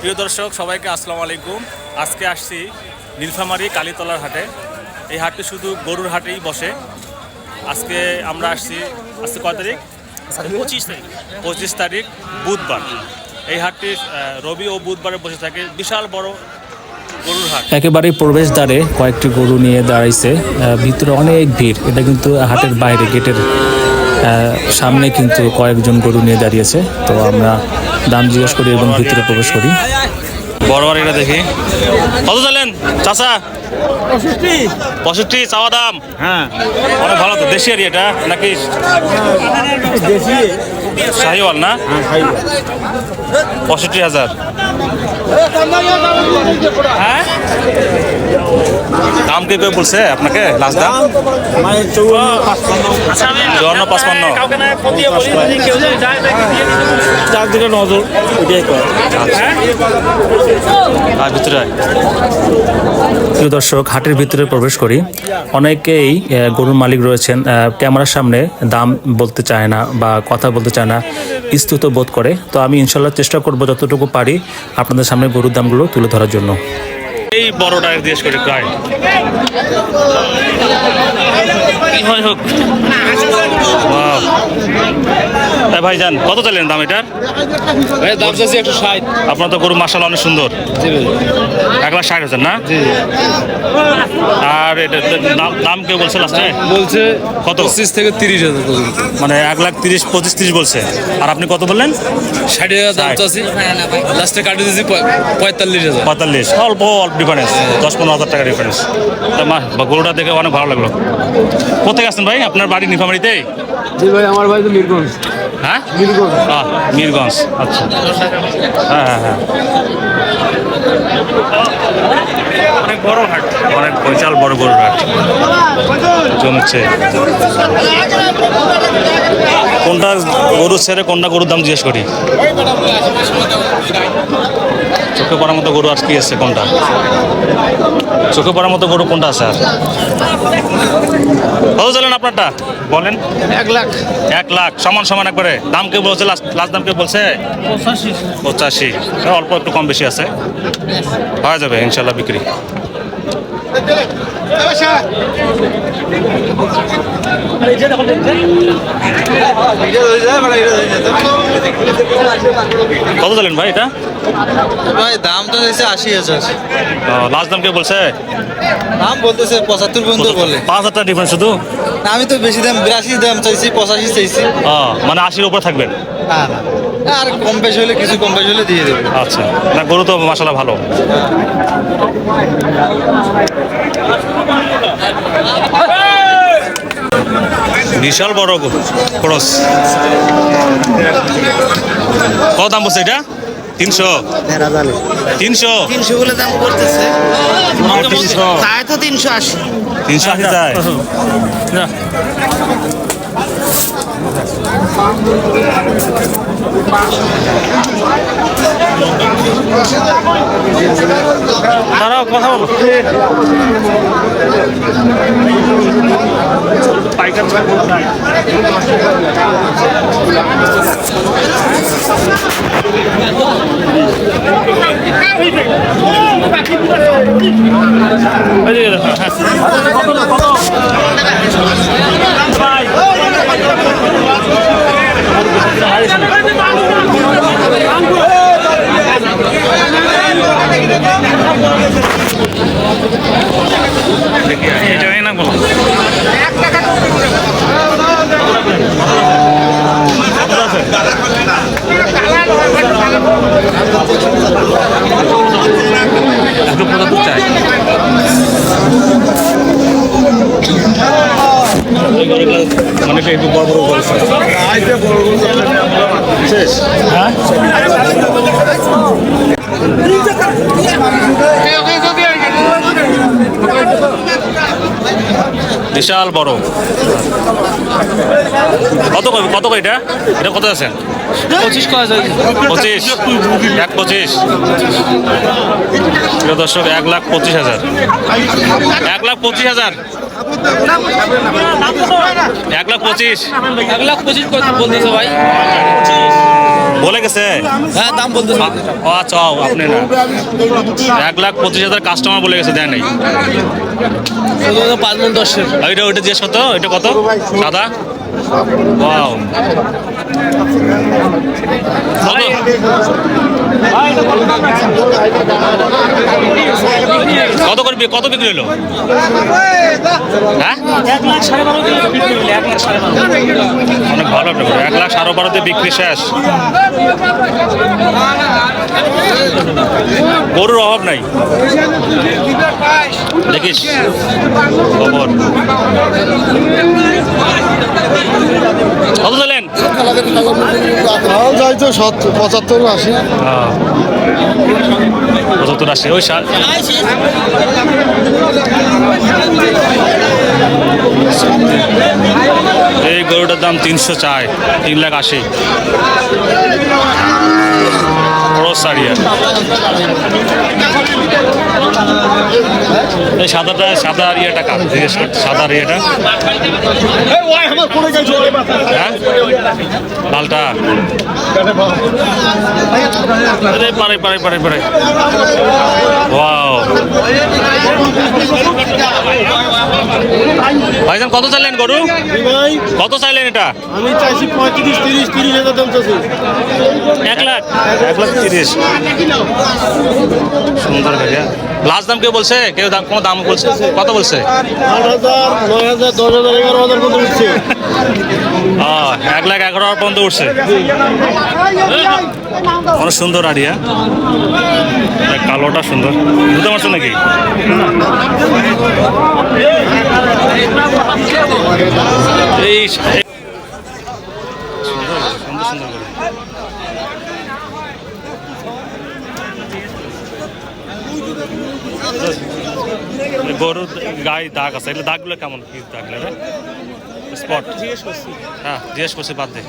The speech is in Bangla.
প্রিয় দর্শক সবাইকে আসসালামু আলাইকুম। আজকে আসছি নীলফামারী কালীতলার হাটে। এই হাটটি শুধু গরুর হাটেই বসে। আজকে আমরা আসছি আজকে কয় তারিখ? পঁচিশ তারিখ। পঁচিশ তারিখ বুধবার। এই হাটটি রবি ও বুধবারে বসে থাকে। বিশাল বড় গরুর হাট। একেবারেই প্রবেশদ্বারে কয়েকটি গরু নিয়ে দাঁড়াইছে। ভিতরে অনেক ভিড়। এটা কিন্তু হাটের বাইরে গেটের সামনে কিন্তু কয়েকজন গরু নিয়ে দাঁড়িয়েছে। তো আমরা দাম জিজ্ঞেস করি এবং ভিতরে প্রবেশ করি। বড় বড় এটা দেখি। কত চালেন চাচা? পঁয়ষট্টি। চাওয়া দাম? হ্যাঁ। অনেক ভালো তো দেশি আর এটা নাকি? দেশি। শাহিওয়াল না? হ্যাঁ পঁয়ষট্টি হাজার। হ্যাঁ? দাম বলছে আপনাকে লাস্ট দাম? চুয়ান্ন প্রিয় দর্শক হাটের ভিতরে প্রবেশ করি। অনেকেই গরুর মালিক রয়েছেন। ক্যামেরার সামনে দাম বলতে চায় না বা কথা বলতে চায় না, স্তুত বোধ করে। তো আমি ইনশাল্লাহ চেষ্টা করব যতটুকু পারি আপনাদের সামনে গরুর দামগুলো তুলে ধরার জন্য। এই বড়টা জিজ্ঞেস দেশ প্রায় কি হয় হোক। ভাই যান কত চাইলেন দাম এটার? দাম চাইছি একশো ষাট। আপনার তো গরু মাসাল অনেক সুন্দর। এক লাখ ষাট হাজার না? আর এটা দাম- দাম কেউ বলছে লাস্টে বলছে কত? পঁচিশ থেকে তিরিশ হাজার পর্যন্ত। মানে এক লাখ তিরিশ পঁচিশ তিরিশ বলছে। আর আপনি কত বললেন? ষাট হাজার দাম ষাট। লাস্টে কাটে দিয়েছি পঁয়তাল্লিশ হাজার। পঁয়তাল্লিশ। অল্প অল্প ডিফারেন্স দশ পনেরো হাজার টাকা ডিফারেন্স তা মা বা গরুটা দেখে অনেক ভালো লাগল। কোথায় আসছেন ভাই? আপনার বাড়ি নিফামারিতে? জি ভাই আমার বাড়ি তো মিরগঞ্জ। হ্যাঁ? মিরগঞ্জ। আহ, মিরগঞ্জ। আচ্ছা। হ্যাঁ হ্যাঁ হ্যাঁ। বড় হাট। অনেক বিশাল বড় গরুর হাট। জমছে। কোনটা গরু ছেড়ে কোনটা গরুর দাম জিজ্ঞেস করি? চোখে পড়ার মতো গরু আর কি আছে কোনটা? চোখে পড়ার মতো গরু কোনটা আছে আর? কত চলেন আপনারটা? বলেন। এক লাখ। এক লাখ সমান সমান একবারে। দাম কে বলছে লাস্ট লাস্ট দাম কে বলছে? পঁচাশি। হ্যাঁ, অল্প একটু কম বেশি আছে। হয়ে যাবে ইনশাল্লাহ বিক্রি। এটা কত দিলেন ভাই এটা? ভাই দাম তো হয়েছে আশি হাজার। লাস্ট দাম কে বলছে? দাম বলতেছে পঁচাত্তর পর্যন্ত বলে। পাঁচ হাজার ডিফারেন্স শুধু? আমি তো বেশি দাম বিরাশি দাম চাইছি পঁচাশি চাইছি। মানে আশির উপরে থাকবেন? না আর কম বেশি হলে কিছু কম বেশি হলে দিয়ে দেবে। আচ্ছা। না গরু তো মশলা ভালো। বিশাল বড় খরচ কত দাম বলছে এটা? তিনশো। তিনশো? তিনশো বলে দাম করতেছে তাই তো তিনশো আশি। তিনশো আশি যায়। দাঁড়াও কথা বলো। পাইকার এটা না বলো একটু পঁচাত্তর চাই মানে একটু বড় বড় বলছে শেষ হ্যাঁ? বিশাল বড় কত কই- কত কই এটা এটা কত আছে পঁচিশ কয় পঁচিশ এক পঁচিশ প্রিয় দর্শক এক লাখ পঁচিশ হাজার এক লাখ পঁচিশ হাজার এক লাখ পঁচিশ এক লাখ পঁচিশ কত বলতেছে ভাই হ্যাঁ দাম বলতে ও আচ্ছা আপনি না। এক লাখ পঁচিশ হাজার কাস্টমার বলে গেছে দেয় নাই। পাঁচ মন দশের ওইটা ওইটা জিজ্ঞেস কত ওইটা কত? সাদা? ওয়াও। কত করে কত বিক্রি হলো? হ্যাঁ? অনেক ভালো এক লাখ সাড়ে বারোতে বিক্রি শেষ। গরুর অভাব নাই। দেখিস। খবর কত দিলেন যাই তো পঁচাত্তর আশি। পঁচাত্তর আশি। ওই সার এই গরুটার দাম তিনশো চায় তিন লাখ আশি। বড় সারিয়া। এই সাদাটা সাদা ইয়েটা কার? জিজ্ঞেস করতে সাদা ইয়েটা। হ্যাঁ? লালটা। পারে পারে পারে পারে। ওয়াও। ভাইজান কত চাইলেন গরু? ভাই। কত চাইলেন এটা? আমি চাইছি পঁয়ত্রিশ তিরিশ তিরিশ হাজার দাম চাইছি। এক লাখ? এক লাখ তিরিশ। সুন্দর ভাইয়া। লাস্ট দাম কেউ বলছে? কেউ দাম কোনো দাম বলছে? কত বলছে? আট হাজার নয় হাজার দশ হাজার এগারো হাজার কত উঠছে। এক লাখ এগারো হাজার পর্যন্ত উঠছে। অনেক সুন্দর আড়িয়া কালোটা সুন্দর। বুঝতে পারছ নাকি? এই গরুর গায়ে দাগ আছে, এগুলো দাগগুলো কেমন? কি দাগ স্পট। জিজ্ঞেস করছি। হ্যাঁ জিজ্ঞেস করছি বাদ দে।